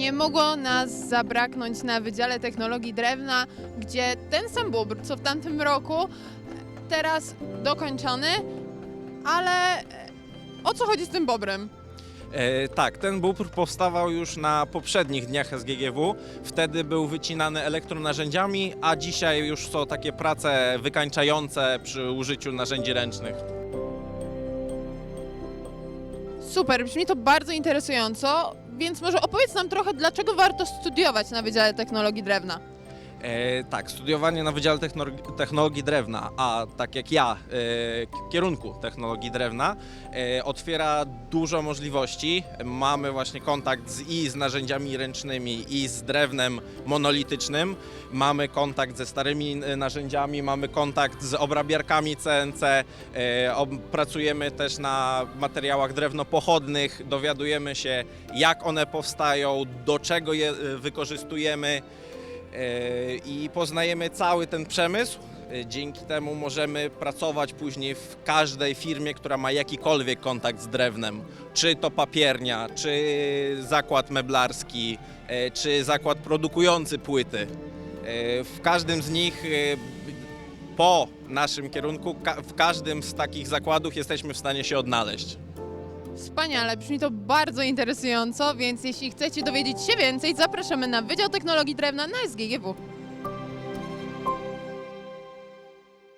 Nie mogło nas zabraknąć na Wydziale Technologii Drewna, gdzie ten sam bóbr, co w tamtym roku, teraz dokończony, ale e, o co chodzi z tym bobrem? E, tak, ten bóbr powstawał już na poprzednich dniach SGGW. Wtedy był wycinany elektronarzędziami, a dzisiaj już są takie prace wykańczające przy użyciu narzędzi ręcznych. Super, brzmi to bardzo interesująco, więc może opowiedz nam trochę, dlaczego warto studiować na Wydziale Technologii Drewna. E, tak, studiowanie na Wydziale Technologii, Technologii Drewna, a tak jak ja, e, kierunku Technologii Drewna, e, otwiera dużo możliwości. Mamy właśnie kontakt z, i z narzędziami ręcznymi, i z drewnem monolitycznym. Mamy kontakt ze starymi e, narzędziami, mamy kontakt z obrabiarkami CNC. E, ob, pracujemy też na materiałach drewnopochodnych, dowiadujemy się, jak one powstają, do czego je e, wykorzystujemy. E, i poznajemy cały ten przemysł. E, Dzięki temu możemy pracować później w każdej firmie, która ma jakikolwiek kontakt z drewnem. Czy to papiernia, czy zakład meblarski, e, czy zakład produkujący płyty. W każdym z nich po naszym kierunku, w każdym z takich zakładów jesteśmy w stanie się odnaleźć. Wspaniale, brzmi to bardzo interesująco, więc jeśli chcecie dowiedzieć się więcej, zapraszamy na Wydział Technologii Drewna na SGGW.